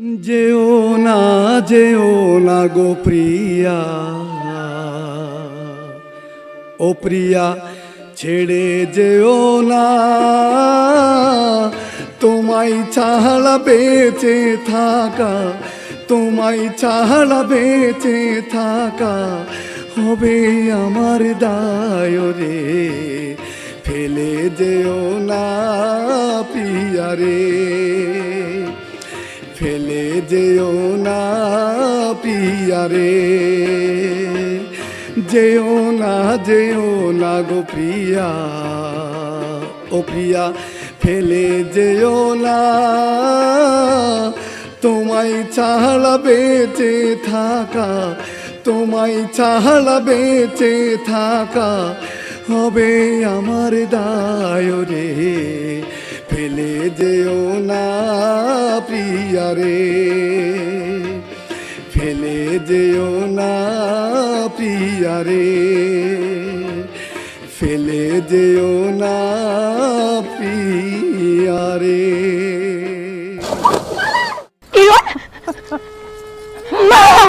যেও না যেও না গো প্রিয়া। ও প্রিয়া, ছেড়ে যেও না। তোমায় ছাড়া বেঁচে থাকা, তোমায় ছাড়া বেঁচে থাকা হবে আমার দায় রে। ফেলে যেও না, প্রিয়া রে। ফেলে যেও না প্রিয়া রে যেও না যেও না গো প্রিয়া। ও প্রিয়া ফেলে যেও না। তোমায় ছাড়া বেঁচে থাকা, তোমায় ছাড়া বেঁচে থাকা হবে আমার দায় রে। তারে ফেলে যেও না পিয়ারে ফেলে যেও না পিয়ারে